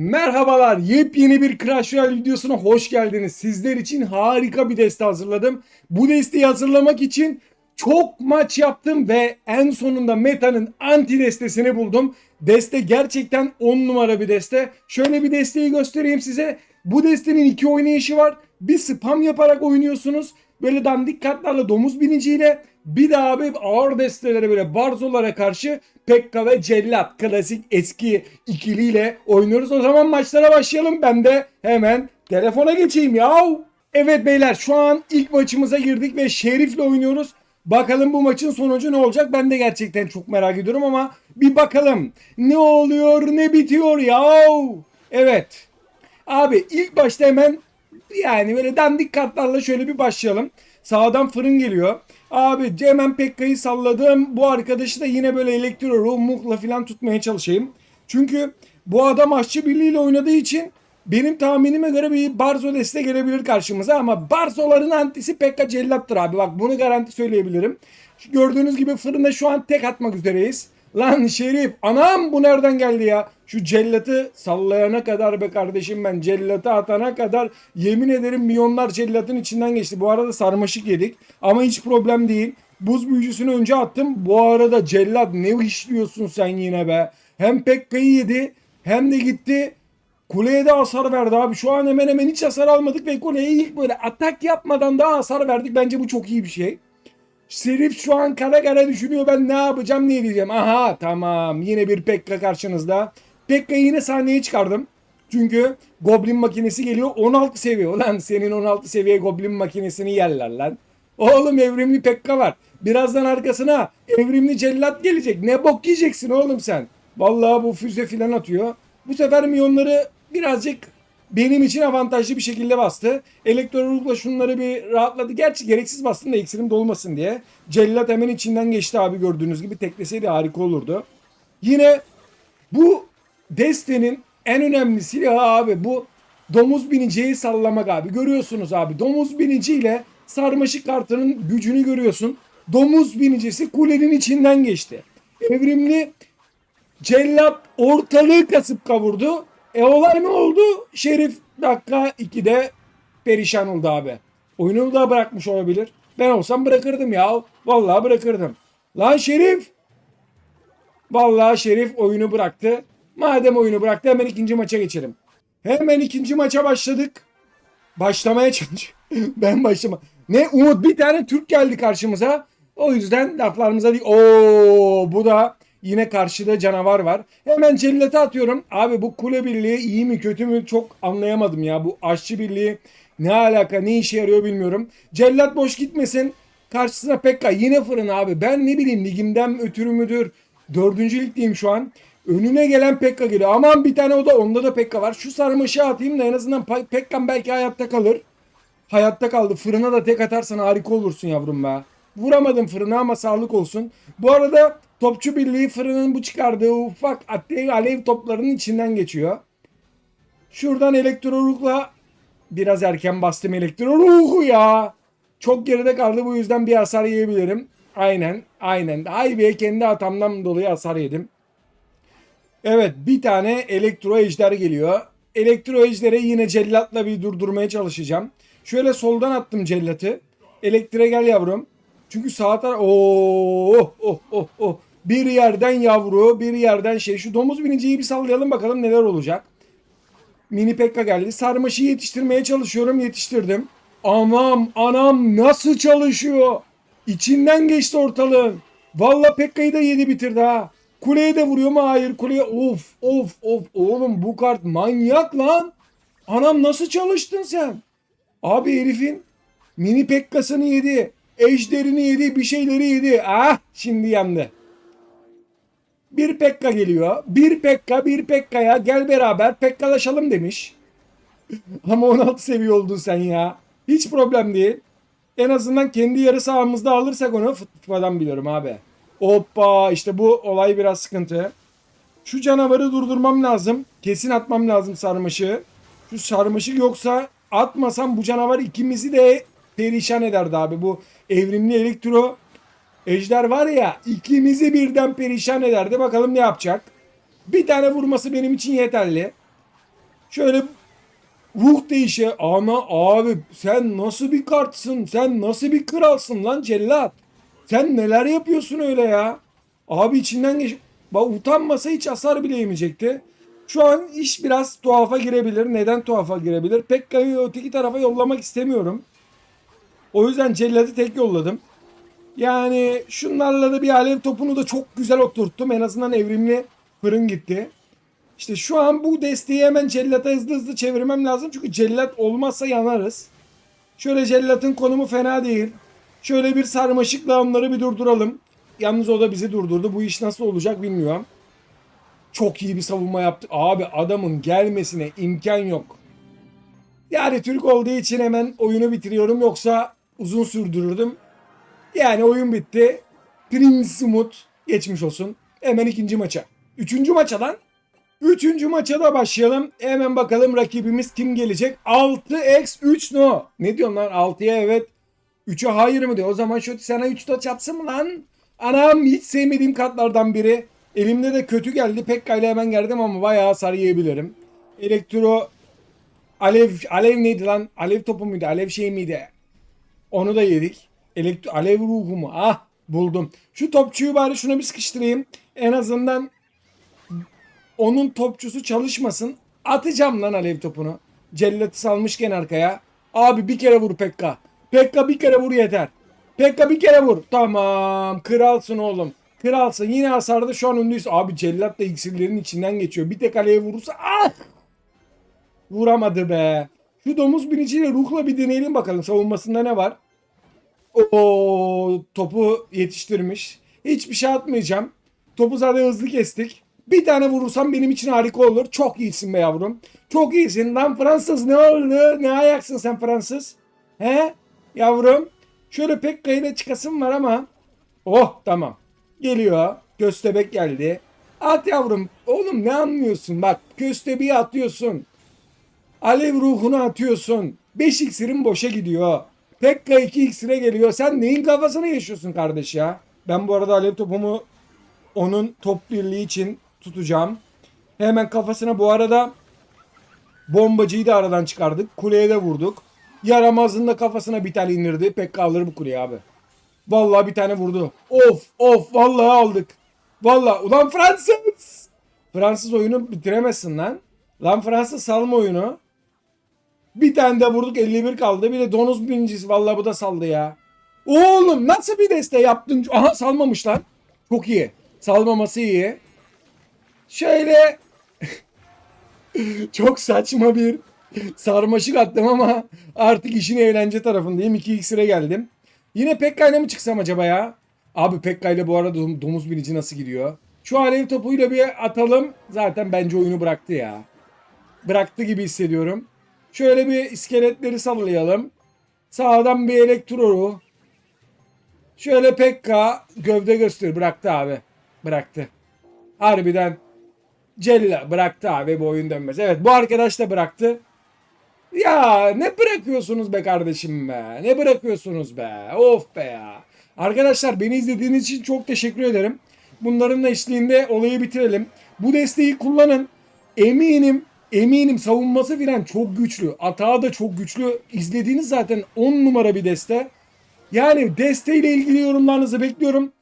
Merhabalar, yepyeni bir Crash Royale videosuna hoş geldiniz. Sizler için harika bir deste hazırladım. Bu desteği hazırlamak için çok maç yaptım ve en sonunda Meta'nın anti destesini buldum. Deste gerçekten 10 numara bir deste. Şöyle bir desteği göstereyim size. Bu destenin iki oynayışı var. Bir spam yaparak oynuyorsunuz. Böyle dandik kartlarla domuz biniciyle bir de abi ağır destelere böyle barzolara karşı Pekka ve Cellat klasik eski ikiliyle oynuyoruz. O zaman maçlara başlayalım. Ben de hemen telefona geçeyim ya. Evet beyler şu an ilk maçımıza girdik ve Şerif'le oynuyoruz. Bakalım bu maçın sonucu ne olacak? Ben de gerçekten çok merak ediyorum ama bir bakalım. Ne oluyor ne bitiyor ya? Evet. Abi ilk başta hemen yani böyle dandik kartlarla şöyle bir başlayalım. Sağdan fırın geliyor. Abi hemen Pekka'yı salladım. Bu arkadaşı da yine böyle elektro ruh mukla falan tutmaya çalışayım. Çünkü bu adam aşçı birliğiyle oynadığı için benim tahminime göre bir Barzo deste gelebilir karşımıza ama Barzo'ların antisi Pekka cellattır abi. Bak bunu garanti söyleyebilirim. Gördüğünüz gibi fırında şu an tek atmak üzereyiz. Lan Şerif anam bu nereden geldi ya? Şu cellatı sallayana kadar be kardeşim ben cellatı atana kadar yemin ederim milyonlar cellatın içinden geçti. Bu arada sarmaşık yedik ama hiç problem değil. Buz büyücüsünü önce attım. Bu arada cellat ne işliyorsun sen yine be. Hem Pekka'yı yedi hem de gitti Kuleye de hasar verdi abi. Şu an hemen hemen hiç hasar almadık ve kuleye ilk böyle atak yapmadan daha hasar verdik. Bence bu çok iyi bir şey. Serif şu an kara kara düşünüyor ben ne yapacağım ne diyeceğim. Aha tamam yine bir Pekka karşınızda. Pekka'yı yine sahneye çıkardım. Çünkü Goblin makinesi geliyor 16 seviye. Ulan senin 16 seviye Goblin makinesini yerler lan. Oğlum evrimli Pekka var. Birazdan arkasına evrimli cellat gelecek. Ne bok yiyeceksin oğlum sen. Vallahi bu füze filan atıyor. Bu sefer milyonları birazcık benim için avantajlı bir şekilde bastı. Elektrolukla şunları bir rahatladı. Gerçi gereksiz bastım da iksirim dolmasın diye. Cellat hemen içinden geçti abi gördüğünüz gibi. Tekleseydi harika olurdu. Yine bu destenin en önemli silahı abi bu domuz biniciyi sallamak abi. Görüyorsunuz abi domuz biniciyle sarmaşık kartının gücünü görüyorsun. Domuz binicisi kulenin içinden geçti. Evrimli cellat ortalığı kasıp kavurdu. E olay ne oldu? Şerif dakika 2'de perişan oldu abi. Oyunu da bırakmış olabilir. Ben olsam bırakırdım ya. Vallahi bırakırdım. Lan Şerif. Vallahi Şerif oyunu bıraktı. Madem oyunu bıraktı hemen ikinci maça geçelim. Hemen ikinci maça başladık. Başlamaya çalış. ben başlama. Ne Umut bir tane Türk geldi karşımıza. O yüzden laflarımıza değil. Oo bu da Yine karşıda canavar var. Hemen cellete atıyorum. Abi bu kule birliği iyi mi kötü mü çok anlayamadım ya. Bu aşçı birliği ne alaka ne işe yarıyor bilmiyorum. Cellat boş gitmesin. Karşısına Pekka yine fırın abi. Ben ne bileyim ligimden ötürü müdür? Dördüncü ligdeyim şu an. Önüne gelen Pekka geliyor. Aman bir tane o da onda da Pekka var. Şu sarmaşığı atayım da en azından Pekka'm belki hayatta kalır. Hayatta kaldı. Fırına da tek atarsan harika olursun yavrum be. Vuramadım fırına ama sağlık olsun. Bu arada Topçu Birliği fırının bu çıkardığı ufak alev, toplarının içinden geçiyor. Şuradan elektrolukla biraz erken bastım elektroluğu ya. Çok geride kaldı bu yüzden bir hasar yiyebilirim. Aynen aynen. Ay be kendi hatamdan dolayı hasar yedim. Evet bir tane elektro ejder geliyor. Elektro ejderi yine cellatla bir durdurmaya çalışacağım. Şöyle soldan attım cellatı. Elektre gel yavrum. Çünkü sağ taraf oh oh oh oh bir yerden yavru, bir yerden şey. Şu domuz biniciyi bir sallayalım bakalım neler olacak. Mini Pekka geldi. Sarmaşı yetiştirmeye çalışıyorum. Yetiştirdim. Anam anam nasıl çalışıyor? İçinden geçti ortalığın. Valla Pekka'yı da yedi bitirdi ha. Kuleye de vuruyor mu? Hayır kuleye. Of of of. Oğlum bu kart manyak lan. Anam nasıl çalıştın sen? Abi herifin mini Pekka'sını yedi. Ejderini yedi. Bir şeyleri yedi. Ah şimdi yandı. Bir Pekka geliyor. Bir Pekka, bir Pekka'ya gel beraber Pekkalaşalım demiş. Ama 16 seviye oldun sen ya. Hiç problem değil. En azından kendi yarı sahamızda alırsak onu futboldan biliyorum abi. Hoppa işte bu olay biraz sıkıntı. Şu canavarı durdurmam lazım. Kesin atmam lazım sarmaşı. Şu sarmaşı yoksa atmasam bu canavar ikimizi de perişan ederdi abi. Bu evrimli elektro Ejder var ya ikimizi birden perişan ederdi. Bakalım ne yapacak. Bir tane vurması benim için yeterli. Şöyle ruh değişe ama abi sen nasıl bir kartsın sen nasıl bir kralsın lan cellat sen neler yapıyorsun öyle ya? Abi içinden geç bak utanmasa hiç hasar bile yemeyecekti. Şu an iş biraz tuhafa girebilir. Neden tuhafa girebilir? Pekka'yı öteki tarafa yollamak istemiyorum. O yüzden cellatı tek yolladım. Yani şunlarla da bir alev topunu da çok güzel oturttum. En azından evrimli fırın gitti. İşte şu an bu desteği hemen cellata hızlı hızlı çevirmem lazım. Çünkü cellat olmazsa yanarız. Şöyle cellatın konumu fena değil. Şöyle bir sarmaşıkla onları bir durduralım. Yalnız o da bizi durdurdu. Bu iş nasıl olacak bilmiyorum. Çok iyi bir savunma yaptık. Abi adamın gelmesine imkan yok. Yani Türk olduğu için hemen oyunu bitiriyorum. Yoksa uzun sürdürürdüm. Yani oyun bitti. Prince Umut geçmiş olsun. Hemen ikinci maça. Üçüncü maça lan. Üçüncü maça da başlayalım. Hemen bakalım rakibimiz kim gelecek? 6x3 no. Ne diyorsun lan? 6'ya evet. 3'e hayır mı diyor. O zaman şu sana 3 taç yapsın mı lan? Anam hiç sevmediğim kartlardan biri. Elimde de kötü geldi. Pekka ile hemen geldim ama bayağı hasar yiyebilirim. Elektro Alev alev neydi lan? Alev topu muydu? Alev şey miydi? Onu da yedik. Elektro alev ruhu mu? Ah buldum. Şu topçuyu bari şuna bir sıkıştırayım. En azından onun topçusu çalışmasın. Atacağım lan alev topunu. Cellatı salmışken arkaya. Abi bir kere vur Pekka. Pekka bir kere vur yeter. Pekka bir kere vur. Tamam. Kralsın oğlum. Kralsın. Yine hasarda şu an öndeyiz. Abi cellat da iksirlerin içinden geçiyor. Bir tek aleye vurursa ah! Vuramadı be. Şu domuz biniciyle ruhla bir deneyelim bakalım. Savunmasında ne var? O topu yetiştirmiş. Hiçbir şey atmayacağım. Topu zaten hızlı kestik. Bir tane vurursam benim için harika olur. Çok iyisin be yavrum. Çok iyisin. Lan Fransız ne oldu? Ne ayaksın sen Fransız? He? Yavrum. Şöyle pek kayına çıkasım var ama. Oh tamam. Geliyor. Köstebek geldi. At yavrum. Oğlum ne anlıyorsun? Bak köstebeği atıyorsun. Alev ruhunu atıyorsun. 5 iksirin boşa gidiyor. Pekka 2 iksire geliyor. Sen neyin kafasını yaşıyorsun kardeş ya? Ben bu arada alev topumu onun top birliği için tutacağım. Hemen kafasına bu arada bombacıyı da aradan çıkardık. Kuleye de vurduk. Yaramazın da kafasına bir tane indirdi. Pekka alır bu kuleyi abi. Vallahi bir tane vurdu. Of of vallahi aldık. Vallahi ulan Fransız. Fransız oyunu bitiremezsin lan. Lan Fransız salma oyunu. Bir tane de vurduk 51 kaldı. Bir de donuz birincisi. Vallahi bu da saldı ya. Oğlum nasıl bir deste yaptın? Aha salmamış lan. Çok iyi. Salmaması iyi. Şöyle çok saçma bir sarmaşık attım ama artık işin eğlence tarafındayım. 2 iksire geldim. Yine Pekka ile mi çıksam acaba ya? Abi Pekka ile bu arada dom- domuz binici nasıl gidiyor? Şu alev topuyla bir atalım. Zaten bence oyunu bıraktı ya. Bıraktı gibi hissediyorum. Şöyle bir iskeletleri sallayalım. Sağdan bir elektro. Şöyle Pekka gövde göster. Bıraktı abi. Bıraktı. Harbiden Cella bıraktı abi bu oyun dönmez. Evet bu arkadaş da bıraktı. Ya ne bırakıyorsunuz be kardeşim be? Ne bırakıyorsunuz be? Of be ya. Arkadaşlar beni izlediğiniz için çok teşekkür ederim. Bunların eşliğinde olayı bitirelim. Bu desteği kullanın. Eminim eminim savunması filan çok güçlü. Atağı da çok güçlü. İzlediğiniz zaten 10 numara bir deste. Yani desteğiyle ilgili yorumlarınızı bekliyorum.